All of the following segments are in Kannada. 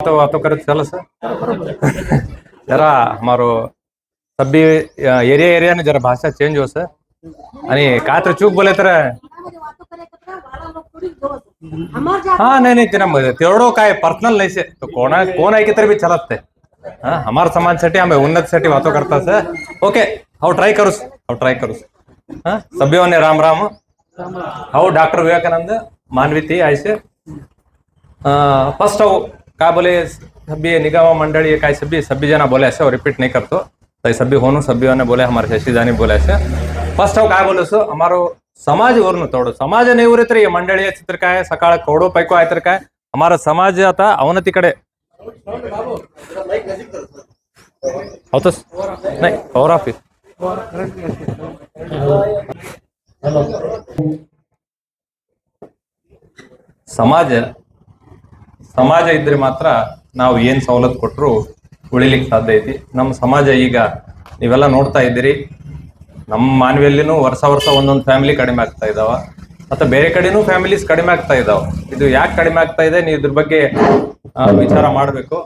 तो बातों करे सर. जरा हमारो सभी एरिया एरिया ने जरा भाषा चेंज हो सर. आणि काय तर चूक बोले तर हा नाही नाही ते तेवढं काय पर्सनल नाही तो कोणा कोण ऐके तर बी चालत ते. हा हमार समाजसाठी आम्ही उन्नतीसाठी वातो करता सर. ओके हाऊ ट्राय करूस हाऊ ट्राय करूस हा सभ्यवाने राम राम. हो डॉक्टर विवेकानंद मानवी थी ऐसे फर्स्ट का बोले सभी निगावा मंडली का सभी सभी जना बोले ऐसे और रिपीट नहीं नाही करतो सभी होनु सभी ने बोले हमारे शशि जानी बोले ऐसे फ़र्स्ट का बोले सो हमारो समाज वरून तोडो समाज नहीं उरे तर मंडली है चित्र का है सकाळ कोड़ो पैको आय आहे का है हमारा समाज आता अवनतीकडे होतस नाही पॉवर ऑफ़िस समाज ಸಮಾಜ ಇದ್ರೆ ಮಾತ್ರ ನಾವು ಏನ್ ಸವಲತ್ತು ಕೊಟ್ಟರು ಉಳಿಲಿಕ್ಕೆ ಸಾಧ್ಯ ಐತಿ. ನಮ್ಮ ಸಮಾಜ ಈಗ ನೀವೆಲ್ಲ ನೋಡ್ತಾ ಇದ್ದೀರಿ. ನಮ್ಮ ಮಾನವಿಯಲ್ಲಿನೂ ವರ್ಷ ವರ್ಷ ಒಂದೊಂದು ಫ್ಯಾಮಿಲಿ ಕಡಿಮೆ ಆಗ್ತಾ ಇದಾವ. ಮತ್ತೆ ಬೇರೆ ಕಡೆನೂ ಫ್ಯಾಮಿಲೀಸ್ ಕಡಿಮೆ ಆಗ್ತಾ ಇದಾವ. ಇದು ಯಾಕೆ ಕಡಿಮೆ ಆಗ್ತಾ ಇದೆ? ನೀವು ಇದ್ರ ಬಗ್ಗೆ ವಿಚಾರ ಮಾಡಬೇಕು.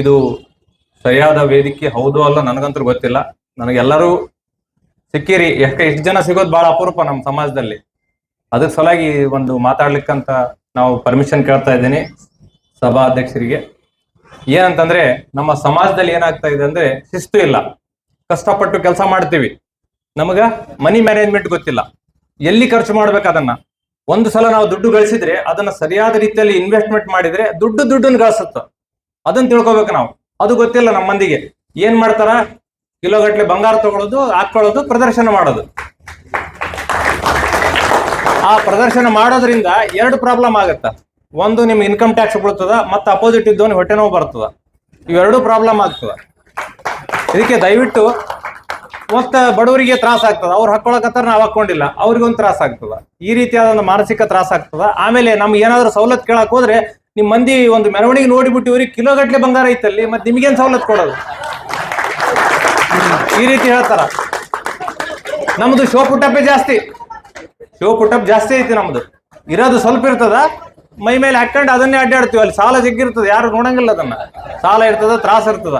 ಇದು ಸರಿಯಾದ ವೇದಿಕೆ ಹೌದು ಅಲ್ಲ ನನಗಂತೂ ಗೊತ್ತಿಲ್ಲ. ನನಗೆಲ್ಲರೂ ಸಿಕ್ಕಿರಿ. ಯಾಕೆ ಜನ ಸಿಗೋದು ಬಹಳ ಅಪರೂಪ ನಮ್ಮ ಸಮಾಜದಲ್ಲಿ. ಅದ್ರ ಸಲುವಾಗಿ ಒಂದು ಮಾತಾಡ್ಲಿಕ್ಕಂತ ನಾವು ಪರ್ಮಿಷನ್ ಕೇಳ್ತಾ ಇದ್ದೀನಿ ಸಭಾ ಅಧ್ಯಕ್ಷರಿಗೆ ಏನಂತಂದ್ರೆ, ನಮ್ಮ ಸಮಾಜದಲ್ಲಿ ಏನಾಗ್ತಾ ಇದೆ ಅಂದ್ರೆ, ಶಿಸ್ತು ಇಲ್ಲ. ಕಷ್ಟಪಟ್ಟು ಕೆಲಸ ಮಾಡ್ತೀವಿ. ನಮಗ ಮನಿ ಮ್ಯಾನೇಜ್ಮೆಂಟ್ ಗೊತ್ತಿಲ್ಲ. ಎಲ್ಲಿ ಖರ್ಚು ಮಾಡ್ಬೇಕು ಅದನ್ನ? ಒಂದು ಸಲ ನಾವು ದುಡ್ಡು ಗಳಿಸಿದ್ರೆ, ಅದನ್ನ ಸರಿಯಾದ ರೀತಿಯಲ್ಲಿ ಇನ್ವೆಸ್ಟ್ಮೆಂಟ್ ಮಾಡಿದ್ರೆ, ದುಡ್ಡು ದುಡ್ಡನ್ನು ಗಳಿಸುತ್ತ. ಅದನ್ನ ತಿಳ್ಕೊಬೇಕು ನಾವು. ಅದು ಗೊತ್ತಿಲ್ಲ ನಮ್ಮ ಮಂದಿಗೆ ಏನ್ ಮಾಡ್ತಾರ? ಕಿಲೋಗಟ್ಲೆ ಬಂಗಾರ ತಗೊಳ್ಳೋದು ಹಾಕೊಳ್ಳೋದು, ಪ್ರದರ್ಶನ ಮಾಡೋದು. ಆ ಪ್ರದರ್ಶನ ಮಾಡೋದ್ರಿಂದ ಎರಡು ಪ್ರಾಬ್ಲಮ್ ಆಗುತ್ತೆ. ಒಂದು ನಿಮ್ ಇನ್ಕಮ್ ಟ್ಯಾಕ್ಸ್ ಬೀಳ್ತದ, ಮತ್ತೆ ಅಪೋಸಿಟ್ ಇದ್ದವನು ಹೊಟ್ಟೆ ನೋವು ಬರ್ತದ. ಇವೆರಡು ಪ್ರಾಬ್ಲಮ್ ಆಗ್ತದ. ಇದಕ್ಕೆ ದಯವಿಟ್ಟು ಮತ್ತೆ ಬಡವರಿಗೆ ತ್ರಾಸ ಆಗ್ತದ. ಅವ್ರು ಹಾಕೊಳಕತ್ತಾರ ನಾವು ಹಾಕೊಂಡಿಲ್ಲ. ಅವ್ರಿಗೊಂದು ತ್ರಾಸ ಆಗ್ತದ. ಈ ರೀತಿಯಾದ ಒಂದು ಮಾನಸಿಕ ತ್ರಾಸ ಆಗ್ತದ. ಆಮೇಲೆ ನಮ್ಗೆ ಏನಾದ್ರು ಸವಲತ್ತು ಕೇಳಕ್ ಹೋದ್ರೆ ನಿಮ್ ಮಂದಿ ಒಂದು ಮೆರವಣಿಗೆ ನೋಡಿಬಿಟ್ಟು ಇವ್ರಿಗೆ ಕಿಲೋ ಗಟ್ಲೆ ಬಂಗಾರ ಐತಲ್ಲಿ, ಮತ್ತೆ ನಿಮ್ಗೇನ್ ಸವಲತ್ತು ಕೊಡೋದು? ಈ ರೀತಿ ಹೇಳ್ತಾರ. ನಮ್ದು ಶೋಪುಟ್ಟಪ್ಪೆ ಜಾಸ್ತಿ. ಶೋ ಪುಟಪ್ ಜಾಸ್ತಿ ಐತಿ ನಮ್ದು. ಇರೋದು ಸ್ವಲ್ಪ ಇರ್ತದ, ಮೈ ಮೇಲೆ ಹಾಕೊಂಡು ಅದನ್ನೇ ಅಡ್ಡಾಡ್ತೀವಿ. ಅಲ್ಲಿ ಸಾಲ ಜಗ್ಗಿರ್ತದೆ ಯಾರು ನೋಡಂಗಿಲ್ಲ ಅದನ್ನ. ಸಾಲ ಇರ್ತದ, ತ್ರಾಸ ಇರ್ತದ.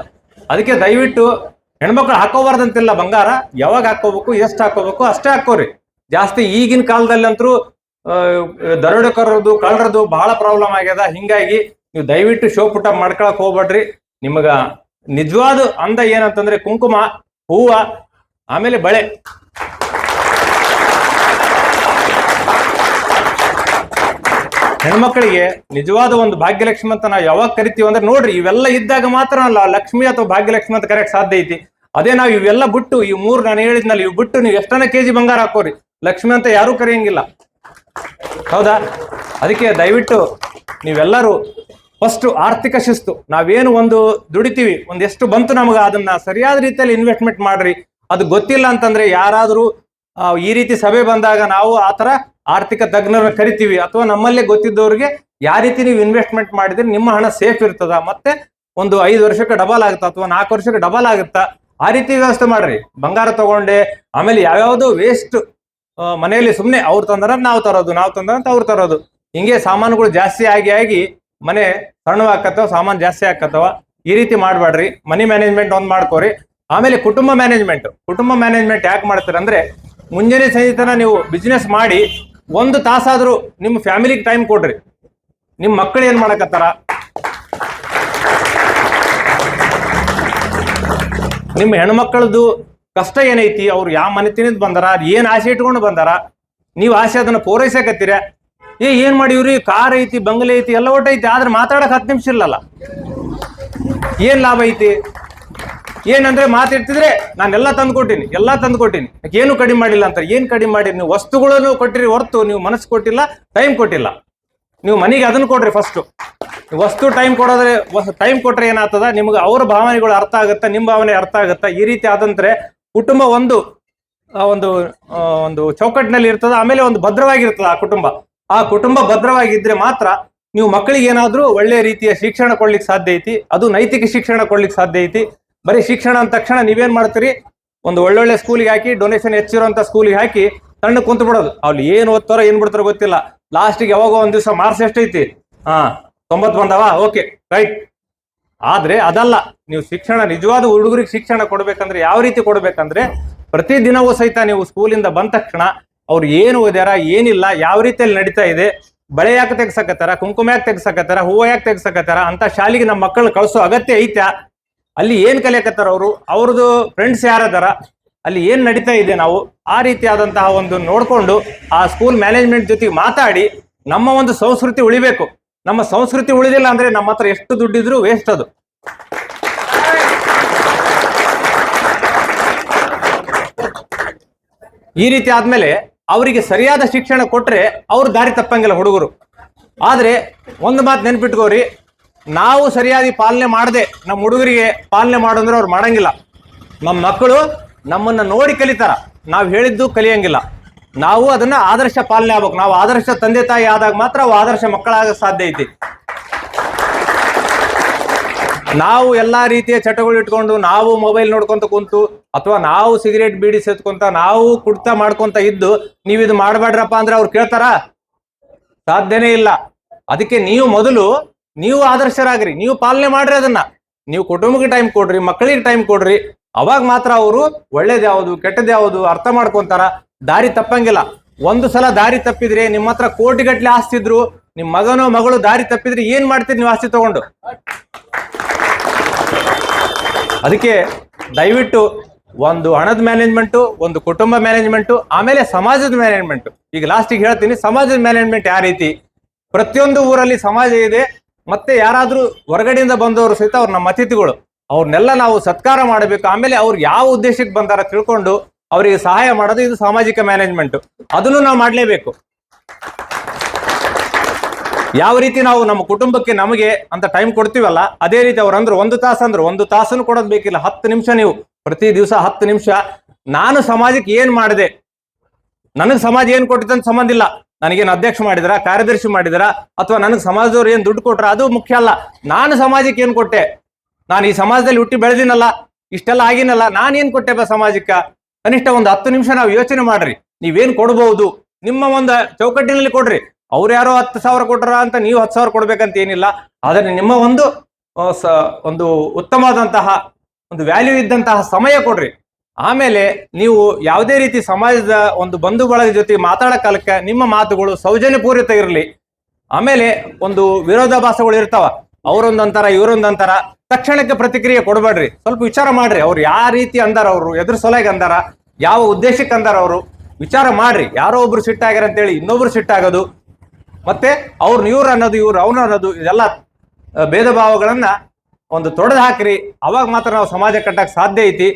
ಅದಕ್ಕೆ ದಯವಿಟ್ಟು ಹೆಣ್ಮಕ್ಳು ಹಾಕೋಬಾರ್ದಂತಿಲ್ಲ ಬಂಗಾರ. ಯಾವಾಗ ಹಾಕೋಬೇಕು, ಎಷ್ಟು ಹಾಕೋಬೇಕು, ಅಷ್ಟೇ ಹಾಕೋರಿ. ಜಾಸ್ತಿ ಈಗಿನ ಕಾಲದಲ್ಲಿ ಅಂತೂ ದರೋಡಕರದು ಕಳ್ಳರದು ಬಹಳ ಪ್ರಾಬ್ಲಮ್ ಆಗ್ಯದ. ಹಿಂಗಾಗಿ ನೀವು ದಯವಿಟ್ಟು ಶೋ ಪುಟ್ಟ ಮಾಡ್ಕೊಳಕ್ ಹೋಗ್ಬೇಡ್ರಿ. ನಿಮಗ ನಿಜವಾದ ಅಂದ ಏನಂತಂದ್ರೆ ಕುಂಕುಮ, ಹೂವ, ಆಮೇಲೆ ಬಳೆ. ಹೆಣ್ಮಕ್ಳಿಗೆ ನಿಜವಾದ ಒಂದು ಭಾಗ್ಯಲಕ್ಷ್ಮಿ ಅಂತ ನಾವು ಯಾವಾಗ ಕರಿತೀವಿ ಅಂದ್ರೆ ನೋಡ್ರಿ, ಇವೆಲ್ಲ ಇದ್ದಾಗ ಮಾತ್ರ ಅಲ್ಲ, ಲಕ್ಷ್ಮಿ ಅಥವಾ ಭಾಗ್ಯಲಕ್ಷ್ಮಿ ಅಂತ ಕರೆಕ್ಟ್ ಸಾಧ್ಯ ಐತಿ. ಅದೇ ನಾವು ಇವೆಲ್ಲ ಬಿಟ್ಟು, ಈ ಮೂರು ನಾನು ಹೇಳಿದ್ನಲ್ಲ, ಇವು ಬಿಟ್ಟು ನೀವು ಎಷ್ಟನ ಕೆಜಿ ಬಂಗಾರ ಹಾಕೋರಿ? ಲಕ್ಷ್ಮಿ ಅಂತ ಯಾರೂ ಕರೆಯಂಗಿಲ್ಲ. ಹೌದಾ? ಅದಕ್ಕೆ ದಯವಿಟ್ಟು ನೀವೆಲ್ಲರೂ ಫಸ್ಟ್ ಆರ್ಥಿಕ ಶಿಸ್ತು. ನಾವೇನು ಒಂದು ದುಡಿತೀವಿ, ಒಂದೆಷ್ಟು ಬಂತು ನಮಗೆ, ಅದನ್ನ ಸರಿಯಾದ ರೀತಿಯಲ್ಲಿ ಇನ್ವೆಸ್ಟ್ಮೆಂಟ್ ಮಾಡ್ರಿ. ಅದು ಗೊತ್ತಿಲ್ಲ ಅಂತಂದ್ರೆ ಯಾರಾದ್ರೂ ಈ ರೀತಿ ಸಭೆ ಬಂದಾಗ ನಾವು ಆತರ ಆರ್ಥಿಕ ತಜ್ಞರನ್ನ ಕರಿತೀವಿ. ಅಥವಾ ನಮ್ಮಲ್ಲೇ ಗೊತ್ತಿದ್ದವ್ರಿಗೆ ಯಾವ ರೀತಿ ನೀವು ಇನ್ವೆಸ್ಟ್ಮೆಂಟ್ ಮಾಡಿದ್ರೆ ನಿಮ್ಮ ಹಣ ಸೇಫ್ ಇರ್ತದ? ಮತ್ತೆ ಒಂದು ಐದು ವರ್ಷಕ್ಕೆ ಡಬಲ್ ಆಗುತ್ತಾ? ಅಥವಾ ನಾಲ್ಕು ವರ್ಷಕ್ಕೆ ಡಬಲ್ ಆಗುತ್ತಾ? ಆ ರೀತಿ ವ್ಯವಸ್ಥೆ ಮಾಡ್ರಿ. ಬಂಗಾರ ತಗೊಂಡೆ, ಆಮೇಲೆ ಯಾವ್ಯಾವ್ದು ವೇಸ್ಟ್ ಮನೆಯಲ್ಲಿ ಸುಮ್ಮನೆ ಅವ್ರು ತಂದ್ರ ನಾವು ತರೋದು, ನಾವು ತಂದ್ರ ಅಂತ ಅವ್ರು ತರೋದು. ಹಿಂಗೆ ಸಾಮಾನುಗಳು ಜಾಸ್ತಿ ಆಗಿ ಆಗಿ ಮನೆ ಸಣ್ಣವಾಗತ್ತವ ಸಾಮಾನು ಜಾಸ್ತಿ ಆಕತ್ತವ ಈ ರೀತಿ ಮಾಡಬೇಡ್ರಿ ಮನಿ ಮ್ಯಾನೇಜ್ಮೆಂಟ್ ಒಂದ್ ಮಾಡ್ಕೋರಿ. ಆಮೇಲೆ ಕುಟುಂಬ ಮ್ಯಾನೇಜ್ಮೆಂಟ್ ಕುಟುಂಬ ಮ್ಯಾನೇಜ್ಮೆಂಟ್ ಯಾಕೆ ಮಾಡ್ತಾರೆ ಅಂದ್ರೆ ಮುಂಜಾನೆ ಸಂಜೆ ತನಕ ನೀವು ಬಿಸ್ನೆಸ್ ಮಾಡಿ ಒಂದು ತಾಸಾದರೂ ನಿಮ್ಮ ಫ್ಯಾಮಿಲಿಗೆ ಟೈಮ್ ಕೊಡ್ರಿ. ನಿಮ್ಮ ಮಕ್ಕಳು ಏನ್ ಮಾಡಕತ್ತಾರ? ನಿಮ್ಮ ಹೆಣ್ಮಕ್ಳದ್ದು ಕಷ್ಟ ಏನೈತಿ? ಅವ್ರು ಯಾವ ಮನೆತನದ ಬಂದಾರ? ಏನ್ ಆಸೆ ಇಟ್ಕೊಂಡು ಬಂದಾರ? ನೀವು ಆಸೆ ಅದನ್ನ ಪೂರೈಸಕತ್ತೀರ? ಏ, ಏನ್ ಮಾಡಿವ್ರಿ? ಕಾರ್ ಐತಿ, ಬಂಗಲೆ ಐತಿ, ಎಲ್ಲ ಒಟ್ಟು ಐತಿ ಆದ್ರೆ ಮಾತಾಡಕ್ಕೆ ಹತ್ತು ನಿಮಿಷ ಇಲ್ಲಲ್ಲ. ಏನ್ ಲಾಭ ಐತಿ? ಏನಂದ್ರೆ ಮಾತಿರ್ತಿದ್ರೆ ನಾನೆಲ್ಲ ತಂದ್ಕೊಟ್ಟಿನಿ, ಎಲ್ಲ ತಂದ್ಕೊಟ್ಟಿನಿ. ಏನು ಕಡಿಮೆ ಮಾಡಿಲ್ಲ ಅಂತಾರೆ? ಏನು ಕಡಿಮೆ ಮಾಡಿರಿ? ನೀವು ವಸ್ತುಗಳನ್ನು ಕೊಟ್ಟಿರಿ ಹೊರತು ನೀವು ಮನಸ್ಸು ಕೊಟ್ಟಿಲ್ಲ ಟೈಮ್ ಕೊಟ್ಟಿಲ್ಲ. ನೀವು ಮನೆಗೆ ಅದನ್ನು ಕೊಡ್ರಿ ಫಸ್ಟ್ ವಸ್ತು ಟೈಮ್ ಕೊಡೋದ್ರೆ ಟೈಮ್ ಕೊಟ್ರೆ ಏನಾಗ್ತದ? ನಿಮ್ಗೆ ಅವ್ರ ಭಾವನೆಗಳು ಅರ್ಥ ಆಗುತ್ತಾ? ನಿಮ್ಮ ಭಾವನೆ ಅರ್ಥ ಆಗುತ್ತಾ? ಈ ರೀತಿ ಆದಂದ್ರೆ ಕುಟುಂಬ ಒಂದು ಒಂದು ಒಂದು ಚೌಕಟ್ಟಿನಲ್ಲಿ ಇರ್ತದ, ಆಮೇಲೆ ಒಂದು ಭದ್ರವಾಗಿರ್ತದ ಆ ಕುಟುಂಬ. ಆ ಕುಟುಂಬ ಭದ್ರವಾಗಿದ್ರೆ ಮಾತ್ರ ನೀವು ಮಕ್ಕಳಿಗೆ ಏನಾದ್ರೂ ಒಳ್ಳೆ ರೀತಿಯ ಶಿಕ್ಷಣ ಕೊಡ್ಲಿಕ್ಕೆ ಸಾಧ್ಯ ಐತಿ, ಅದು ನೈತಿಕ ಶಿಕ್ಷಣ ಕೊಡ್ಲಿಕ್ಕೆ ಸಾಧ್ಯ ಐತಿ ಬರೀ ಶಿಕ್ಷಣ ಅಂದ ತಕ್ಷಣ ನೀವೇನ್ ಮಾಡ್ತೀರಿ? ಒಂದು ಒಳ್ಳೊಳ್ಳೆ ಸ್ಕೂಲಿಗೆ ಹಾಕಿ ಡೊನೇಷನ್ ಹೆಚ್ಚಿರುವಂತ ಸ್ಕೂಲಿಗೆ ಹಾಕಿ ತಣ್ಣ ಕುಂತು ಬಿಡೋದು. ಅಲ್ಲಿ ಏನ್ ಓದ್ತಾರೋ ಏನ್ ಬಿಡ್ತಾರೋ ಗೊತ್ತಿಲ್ಲ. ಲಾಸ್ಟಿಗೆ ಯಾವಾಗೋ ಒಂದ್ ದಿವಸ ಮಾರ್ಕ್ಸ್ ಎಷ್ಟೈತಿ? ಹಾ ತೊಂಬತ್ ಬಂದವಾ? ಓಕೆ ರೈಟ್ ಆದ್ರೆ ಅದಲ್ಲ, ನೀವು ಶಿಕ್ಷಣ, ನಿಜವಾದ ಹುಡುಗರಿಗೆ ಶಿಕ್ಷಣ ಕೊಡ್ಬೇಕಂದ್ರೆ ಯಾವ ರೀತಿ ಕೊಡ್ಬೇಕಂದ್ರೆ ಪ್ರತಿ ದಿನವೂ ಸಹಿತ ನೀವು ಸ್ಕೂಲಿಂದ ಬಂದ ತಕ್ಷಣ ಅವ್ರು ಏನು ಓದ್ಯಾರ, ಏನಿಲ್ಲ, ಯಾವ ರೀತಿಯಲ್ಲಿ ನಡೀತಾ ಇದೆ, ಬಳೆ ಯಾಕೆ ತೆಗ್ಸಕತ್ತಾರ, ಕುಂಕುಮ ಯಾಕೆ ತೆಗ್ಸಕತ್ತಾರ, ಹೂವು ಯಾಕೆ ತೆಗ್ಸಕತ್ತಾರ, ಅಂತ ಶಾಲೆಗೆ ನಮ್ಮ ಮಕ್ಕಳನ್ನ ಕಳಿಸೋ ಅಗತ್ಯ ಐತ್ಯಾ? ಅಲ್ಲಿ ಏನ್ ಕಲಿಯಕತ್ತಾರ ಅವರು? ಅವ್ರದ್ದು ಫ್ರೆಂಡ್ಸ್ ಯಾರದಾರ? ಅಲ್ಲಿ ಏನ್ ನಡೀತಾ ಇದೆ ನಾವು? ಆ ರೀತಿಯಾದಂತಹ ಒಂದು ನೋಡ್ಕೊಂಡು ಆ ಸ್ಕೂಲ್ ಮ್ಯಾನೇಜ್ಮೆಂಟ್ ಜೊತೆಗೆ ಮಾತಾಡಿ ನಮ್ಮ ಒಂದು ಸಂಸ್ಕೃತಿ ಉಳಿಬೇಕು. ನಮ್ಮ ಸಂಸ್ಕೃತಿ ಉಳಿದಿಲ್ಲ ಅಂದ್ರೆ ನಮ್ಮ ಹತ್ರ ಎಷ್ಟು ದುಡ್ಡಿದ್ರು ವೇಸ್ಟ್ ಅದು. ಈ ರೀತಿ ಆದ್ಮೇಲೆ ಅವರಿಗೆ ಸರಿಯಾದ ಶಿಕ್ಷಣ ಕೊಟ್ರೆ ಅವ್ರು ದಾರಿ ತಪ್ಪಂಗಿಲ್ಲ ಹುಡುಗರು. ಆದ್ರೆ ಒಂದು ಮಾತು ನೆನ್ಪಿಟ್ಕೋರಿ ನಾವು ಸರಿಯಾಗಿ ಪಾಲನೆ ಮಾಡದೆ ನಮ್ಮ ಹುಡುಗರಿಗೆ ಪಾಲನೆ ಮಾಡು ಅಂದ್ರೆ ಅವ್ರು ಮಾಡಂಗಿಲ್ಲ. ನಮ್ಮ ಮಕ್ಕಳು ನಮ್ಮನ್ನ ನೋಡಿ ಕಲಿತಾರ. ನಾವು ಹೇಳಿದ್ದು ಕಲಿಯಂಗಿಲ್ಲ. ನಾವು ಅದನ್ನ ಆದರ್ಶ ಪಾಲನೆ ಆಗ್ಬೇಕು. ನಾವು ಆದರ್ಶ ತಂದೆ ತಾಯಿ ಆದಾಗ ಮಾತ್ರ ಅವು ಆದರ್ಶ ಮಕ್ಕಳಾಗ ಸಾಧ್ಯ ಐತಿ. ನಾವು ಎಲ್ಲಾ ರೀತಿಯ ಚಟಗಳು ಇಟ್ಕೊಂಡು ನಾವು ಮೊಬೈಲ್ ನೋಡ್ಕೊಂತ ಕುಂತು ಅಥವಾ ನಾವು ಸಿಗರೇಟ್ ಬೀಡಿ ಸೇತ್ಕೊಂತ ನಾವು ಕುಡ್ತಾ ಮಾಡ್ಕೊಂತ ಇದ್ದು ನೀವು ಇದು ಮಾಡಬೇಡ್ರಪ್ಪ ಅಂದ್ರೆ ಅವ್ರು ಕೇಳ್ತಾರ? ಸಾಧ್ಯನೇ ಇಲ್ಲ. ಅದಕ್ಕೆ ನೀವು ಮೊದಲು ನೀವು ಆದರ್ಶರಾಗ್ರಿ, ನೀವು ಪಾಲನೆ ಮಾಡ್ರಿ ಅದನ್ನ. ನೀವು ಕುಟುಂಬಕ್ಕೆ ಟೈಮ್ ಕೊಡ್ರಿ, ಮಕ್ಕಳಿಗೆ ಟೈಮ್ ಕೊಡ್ರಿ. ಅವಾಗ ಮಾತ್ರ ಅವರು ಒಳ್ಳೇದು ಯಾವುದು, ಕೆಟ್ಟದ್ ಯಾವುದು ಅರ್ಥ ಮಾಡ್ಕೊಂತಾರ. ದಾರಿ ತಪ್ಪಂಗಿಲ್ಲ. ಒಂದು ಸಲ ದಾರಿ ತಪ್ಪಿದ್ರೆ ನಿಮ್ಮ ಹತ್ರ ಕೋಟಿಗಟ್ಲೆ ಆಸ್ತಿ ಇದ್ರು, ನಿಮ್ ಮಗನೋ ಮಗಳು ದಾರಿ ತಪ್ಪಿದ್ರೆ ಏನ್ ಮಾಡ್ತೀರಿ ನೀವು ಆಸ್ತಿ ತಗೊಂಡು? ಅದಕ್ಕೆ ದಯವಿಟ್ಟು ಒಂದು ಹಣದ ಮ್ಯಾನೇಜ್ಮೆಂಟು ಒಂದು ಕುಟುಂಬ ಮ್ಯಾನೇಜ್ಮೆಂಟು ಆಮೇಲೆ ಸಮಾಜದ ಮ್ಯಾನೇಜ್ಮೆಂಟ್ ಈಗ ಲಾಸ್ಟಿಗೆ ಹೇಳ್ತೀನಿ, ಸಮಾಜದ ಮ್ಯಾನೇಜ್ಮೆಂಟ್ ಯಾವ ರೀತಿ? ಪ್ರತಿಯೊಂದು ಊರಲ್ಲಿ ಸಮಾಜ ಇದೆ ಮತ್ತೆ ಯಾರಾದ್ರೂ ಹೊರಗಡೆಯಿಂದ ಬಂದವರು ಸಹಿತ ಅವ್ರು ನಮ್ಮ ಅತಿಥಿಗಳು, ಅವ್ರನ್ನೆಲ್ಲ ನಾವು ಸತ್ಕಾರ ಮಾಡಬೇಕು. ಆಮೇಲೆ ಅವ್ರು ಯಾವ ಉದ್ದೇಶಕ್ಕೆ ಬಂದಾರ ತಿಳ್ಕೊಂಡು ಅವರಿಗೆ ಸಹಾಯ ಮಾಡೋದು ಇದು ಸಾಮಾಜಿಕ ಮ್ಯಾನೇಜ್ಮೆಂಟ್. ಅದನ್ನು ನಾವು ಮಾಡಲೇಬೇಕು. ಯಾವ ರೀತಿ ನಾವು ನಮ್ಮ ಕುಟುಂಬಕ್ಕೆ ನಮಗೆ ಅಂತ ಟೈಮ್ ಕೊಡ್ತೀವಲ್ಲ, ಅದೇ ರೀತಿ ಅವ್ರು ಅಂದ್ರು ಒಂದು ತಾಸು ಅಂದ್ರು, ಒಂದು ತಾಸನ್ನು ಕೊಡೋದು ಬೇಕಿಲ್ಲ. ಹತ್ತು ನಿಮಿಷ ನೀವು, ಪ್ರತಿ ದಿವಸ ಹತ್ತು ನಿಮಿಷ. ನಾನು ಸಮಾಜಕ್ಕೆ ಏನ್ ಮಾಡಿದೆ? ನನಗೆ ಸಮಾಜ ಏನ್ ಕೊಟ್ಟಿದ್ದಂತ ಸಂಬಂಧ ಇಲ್ಲ. ನನಗೇನು ಅಧ್ಯಕ್ಷ ಮಾಡಿದ್ರ, ಕಾರ್ಯದರ್ಶಿ ಮಾಡಿದ್ರ, ಅಥವಾ ನನಗೆ ಸಮಾಜದವ್ರು ಏನು ದುಡ್ಡು ಕೊಟ್ರ, ಅದು ಮುಖ್ಯ ಅಲ್ಲ. ನಾನು ಸಮಾಜಕ್ಕೆ ಏನು ಕೊಟ್ಟೆ? ನಾನು ಈ ಸಮಾಜದಲ್ಲಿ ಹುಟ್ಟಿ ಬೆಳೆದಿನಲ್ಲ, ಇಷ್ಟೆಲ್ಲ ಆಗಿನಲ್ಲ, ನಾನು ಏನ್ ಕೊಟ್ಟೆಪ್ಪ ಸಮಾಜಕ್ಕೆ? ಕನಿಷ್ಠ ಒಂದು ಹತ್ತು ನಿಮಿಷ ನಾವು ಯೋಚನೆ ಮಾಡ್ರಿ. ನೀವೇನ್ ಕೊಡಬಹುದು ನಿಮ್ಮ ಒಂದು ಚೌಕಟ್ಟಿನಲ್ಲಿ ಕೊಡ್ರಿ. ಅವ್ರು ಯಾರೋ ಹತ್ತು ಸಾವಿರ ಕೊಟ್ರ ಅಂತ ನೀವು ಹತ್ತು ಸಾವಿರ ಕೊಡ್ಬೇಕಂತ ಏನಿಲ್ಲ. ಆದರೆ ನಿಮ್ಮ ಒಂದು ಒಂದು ಉತ್ತಮವಾದಂತಹ, ಒಂದು ವ್ಯಾಲ್ಯೂ ಇದ್ದಂತಹ ಸಮಯ ಕೊಡ್ರಿ. ಆಮೇಲೆ ನೀವು ಯಾವುದೇ ರೀತಿ ಸಮಾಜದ ಒಂದು ಬಂಧು ಬಳಗ ಜೊತೆ ಮಾತಾಡೋ ಕಾಲಕ್ಕೆ ನಿಮ್ಮ ಮಾತುಗಳು ಸೌಜನ್ಯಪೂರಿತ ಇರಲಿ. ಆಮೇಲೆ ಒಂದು ವಿರೋಧಾಭಾಸಗಳು ಇರ್ತಾವ. ಅವರೊಂದಂತಾರ, ಇವರೊಂದಂತಾರ, ತಕ್ಷಣಕ್ಕೆ ಪ್ರತಿಕ್ರಿಯೆ ಕೊಡಬೇಡ್ರಿ. ಸ್ವಲ್ಪ ವಿಚಾರ ಮಾಡ್ರಿ. ಅವ್ರು ಯಾವ ರೀತಿ ಅಂದಾರ ಅವರು, ಎದುರು ಸೊಲೆಗೆ ಅಂದಾರ, ಯಾವ ಉದ್ದೇಶಕ್ಕೆ ಅಂದಾರ ಅವರು, ವಿಚಾರ ಮಾಡ್ರಿ. ಯಾರೋ ಒಬ್ರು ಸಿಟ್ಟಾಗ್ಯಾರ ಅಂತೇಳಿ ಇನ್ನೊಬ್ರು ಸಿಟ್ಟಾಗೋದು ಮತ್ತೆ ಅವ್ರು ಇವ್ರು ಅನ್ನೋದು, ಇವ್ರು ಅವ್ರು ಅನ್ನೋದು, ಇದೆಲ್ಲ ಭೇದ ಭಾವಗಳನ್ನ ಒಂದು ತೊಡೆದು ಹಾಕ್ರಿ. ಅವಾಗ ಮಾತ್ರ ನಾವು ಸಮಾಜ ಕಟ್ಟಕ್ಕೆ ಸಾಧ್ಯ ಐತಿ.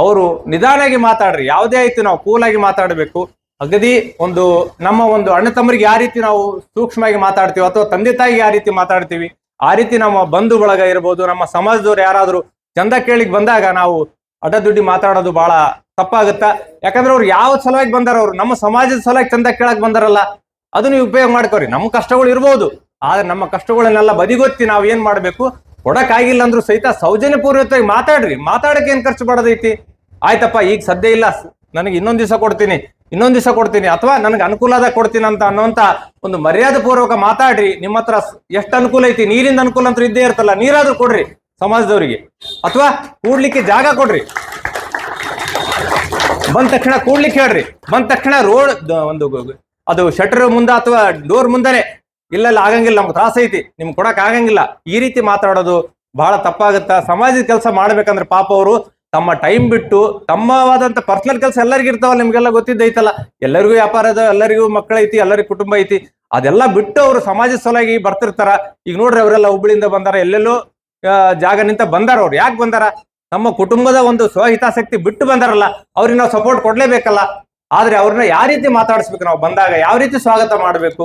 ಅವರು ನಿಧಾನಾಗಿ ಮಾತಾಡ್ರಿ. ಯಾವುದೇ ಆಯ್ತು ನಾವು ಕೂಲಾಗಿ ಮಾತಾಡಬೇಕು. ಅಗದಿ ಒಂದು ನಮ್ಮ ಒಂದು ಅಣ್ಣ ತಮ್ಮರಿಗೆ ಯಾವ ರೀತಿ ನಾವು ಸೂಕ್ಷ್ಮವಾಗಿ ಮಾತಾಡ್ತೀವಿ ಅಥವಾ ತಂದೆ ತಾಯಿಗೆ ಯಾವ ರೀತಿ ಮಾತಾಡ್ತೀವಿ, ಆ ರೀತಿ ನಮ್ಮ ಬಂಧು ಬಳಗ ಇರ್ಬೋದು, ನಮ್ಮ ಸಮಾಜದವ್ರು ಯಾರಾದರೂ ಚಂದ ಕೇಳಿಗೆ ಬಂದಾಗ ನಾವು ಅಡ್ಡದುಡ್ಡಿ ಮಾತಾಡೋದು ಬಹಳ ತಪ್ಪಾಗುತ್ತಾ? ಯಾಕಂದ್ರೆ ಅವ್ರು ಯಾವ ಸಲುವಾಗಿ ಬಂದಾರ ಅವ್ರು ನಮ್ಮ ಸಮಾಜದ ಸಲುವಾಗಿ ಚಂದ ಕೇಳಕ್ ಬಂದಾರಲ್ಲ ಅದನ್ನ ಉಪಯೋಗ ಮಾಡ್ಕೋರಿ ನಮ್ಮ ಕಷ್ಟಗಳು ಇರ್ಬೋದು, ಆದ್ರೆ ನಮ್ಮ ಕಷ್ಟಗಳನ್ನೆಲ್ಲ ಬದಿಗೊತ್ತಿ ನಾವು ಏನ್ ಮಾಡ್ಬೇಕು? ಕೊಡಕ್ಕಾಗಿಲ್ಲ ಅಂದ್ರೂ ಸಹಿತ ಸೌಜನ್ಯಪೂರ್ವಕವಾಗಿ ಮಾತಾಡ್ರಿ. ಮಾತಾಡಕ್ಕೆ ಏನ್ ಖರ್ಚು ಮಾಡೋದೈತಿ? ಆಯ್ತಪ್ಪ, ಈಗ ಸದ್ಯ ಇಲ್ಲ. ನನಗೆ ಇನ್ನೊಂದ್ ದಿವಸ ಕೊಡ್ತೀನಿ. ಇನ್ನೊಂದ್ ದಿವಸ ಕೊಡ್ತೀನಿ. ಅಥವಾ ನನಗೆ ಅನುಕೂಲ ಆದಾಗ ಕೊಡ್ತೀನಿ ಅಂತ ಅನ್ನೋಂತ ಒಂದು ಮರ್ಯಾದೆ ಪೂರ್ವಕ ಮಾತಾಡ್ರಿ. ನಿಮ್ಮ ಹತ್ರ ಎಷ್ಟು ಅನುಕೂಲ ಐತಿ? ನೀರಿಂದ ಅನುಕೂಲ ಅಂತ ಇದ್ದೇ ಇರ್ತಲ್ಲ. ನೀರಾದ್ರೂ ಕೊಡ್ರಿ ಸಮಾಜದವರಿಗೆ. ಅಥವಾ ಕೂಡ್ಲಿಕ್ಕೆ ಜಾಗ ಕೊಡ್ರಿ. ಬಂದ ತಕ್ಷಣ ಕೂಡ್ಲಿಕ್ಕೆ ಹೇಳ್ರಿ. ಬಂದ ತಕ್ಷಣ ರೋಡ್ ಒಂದು ಅದು ಶಟರ್ ಮುಂದ ಅಥವಾ ಡೋರ್ ಮುಂದನೆ ಇಲ್ಲೆಲ್ಲ ಆಗಂಗಿಲ್ಲ, ನಮ್ಗೆ ತ್ರಾಸ ಐತಿ. ನಿಮ್ಗೆ ಕೊಡಕ್ ಆಗಂಗಿಲ್ಲ. ಈ ರೀತಿ ಮಾತಾಡೋದು ಬಹಳ ತಪ್ಪಾಗುತ್ತ? ಸಮಾಜದ ಕೆಲಸ ಮಾಡ್ಬೇಕಂದ್ರೆ ಪಾಪ ಅವರು ತಮ್ಮ ಟೈಮ್ ಬಿಟ್ಟು ತಮ್ಮವಾದಂತ ಪರ್ಸನಲ್ ಕೆಲಸ ಎಲ್ಲರಿಗೂ ಇರ್ತಾವಲ್ಲ, ನಿಮ್ಗೆಲ್ಲ ಗೊತ್ತಿದ್ದೈತಲ್ಲ ಎಲ್ಲರಿಗೂ ವ್ಯಾಪಾರ ಅದ, ಎಲ್ಲರಿಗೂ ಮಕ್ಕಳೈತಿ ಎಲ್ಲರಿಗೂ ಕುಟುಂಬ ಐತಿ. ಅದೆಲ್ಲ ಬಿಟ್ಟು ಅವರು ಸಮಾಜದ ಸಲುವಾಗಿ ಬರ್ತಿರ್ತಾರ. ಈಗ ನೋಡ್ರಿ ಅವರೆಲ್ಲ ಹುಬ್ಳಿಯಿಂದ ಬಂದಾರ, ಎಲ್ಲೆಲ್ಲೋ ಜಾಗ ನಿಂತ ಬಂದಾರ ಅವ್ರು. ಯಾಕೆ ಬಂದಾರ? ನಮ್ಮ ಕುಟುಂಬದ ಒಂದು ಸ್ವಹಿತಾಸಕ್ತಿ ಬಿಟ್ಟು ಬಂದಾರಲ್ಲ, ಅವ್ರಿಗೆ ನಾವು ಸಪೋರ್ಟ್ ಕೊಡ್ಲೇಬೇಕಲ್ಲ. ಆದ್ರೆ ಅವ್ರನ್ನ ಯಾವ ರೀತಿ ಮಾತಾಡಿಸ್ಬೇಕು? ನಾವು ಬಂದಾಗ ಯಾವ ರೀತಿ ಸ್ವಾಗತ ಮಾಡಬೇಕು?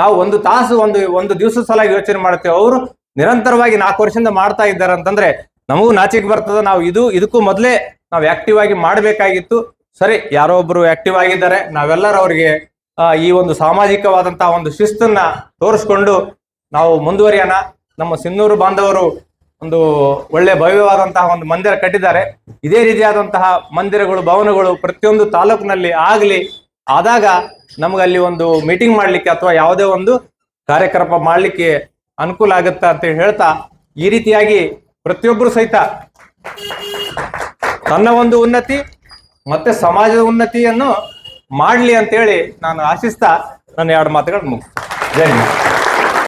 ನಾವು ಒಂದು ತಾಸು, ಒಂದು ಒಂದು ದಿವಸ ಸಲ ಯೋಚನೆ ಮಾಡ್ತೇವೆ ಅವರು ನಿರಂತರವಾಗಿ ನಾಲ್ಕು ವರ್ಷದಿಂದ ಮಾಡ್ತಾ ಇದ್ದಾರೆ ಅಂತಂದ್ರೆ ನಮಗೂ ನಾಚಿಕೆ ಬರ್ತದ. ನಾವು ಇದು, ಇದಕ್ಕೂ ಮೊದಲೇ ನಾವು ಆಕ್ಟಿವ್ ಆಗಿ ಮಾಡಬೇಕಾಗಿತ್ತು. ಸರಿ, ಯಾರೋ ಒಬ್ರು ಆಕ್ಟಿವ್ ಆಗಿದ್ದಾರೆ. ನಾವೆಲ್ಲರೂ ಅವರಿಗೆ ಈ ಒಂದು ಸಾಮಾಜಿಕವಾದಂತಹ ಒಂದು ಶಿಸ್ತನ್ನ ತೋರಿಸ್ಕೊಂಡು ನಾವು ಮುಂದುವರಿಯೋಣ. ನಮ್ಮ ಸಿನ್ನೂರು ಬಾಂಧವರು ಒಂದು ಒಳ್ಳೆ ಭವ್ಯವಾದಂತಹ ಒಂದು ಮಂದಿರ ಕಟ್ಟಿದ್ದಾರೆ. ಇದೇ ರೀತಿಯಾದಂತಹ ಮಂದಿರಗಳು, ಭವನಗಳು ಪ್ರತಿಯೊಂದು ತಾಲೂಕಿನಲ್ಲಿ ಆಗಲಿ, ಆದಾಗ ನಮ್ಗೆ ಅಲ್ಲಿ ಒಂದು ಮೀಟಿಂಗ್ ಮಾಡ್ಲಿಕ್ಕೆ ಅಥವಾ ಯಾವುದೇ ಒಂದು ಕಾರ್ಯಕ್ರಮ ಮಾಡ್ಲಿಕ್ಕೆ ಅನುಕೂಲ ಆಗುತ್ತಾ ಅಂತ ಹೇಳ್ತಾ ಈ ರೀತಿಯಾಗಿ ಪ್ರತಿಯೊಬ್ಬರು ಸಹಿತ ತನ್ನ ಒಂದು ಉನ್ನತಿ ಮತ್ತೆ ಸಮಾಜದ ಉನ್ನತಿಯನ್ನು ಮಾಡಲಿ ಅಂತೇಳಿ ನಾನು ಆಶಿಸ್ತಾ ನನ್ನ ಎರಡು ಮಾತುಗಳನ್ನು ಮುಗಿಸ್ತೇನೆ. ಜೈ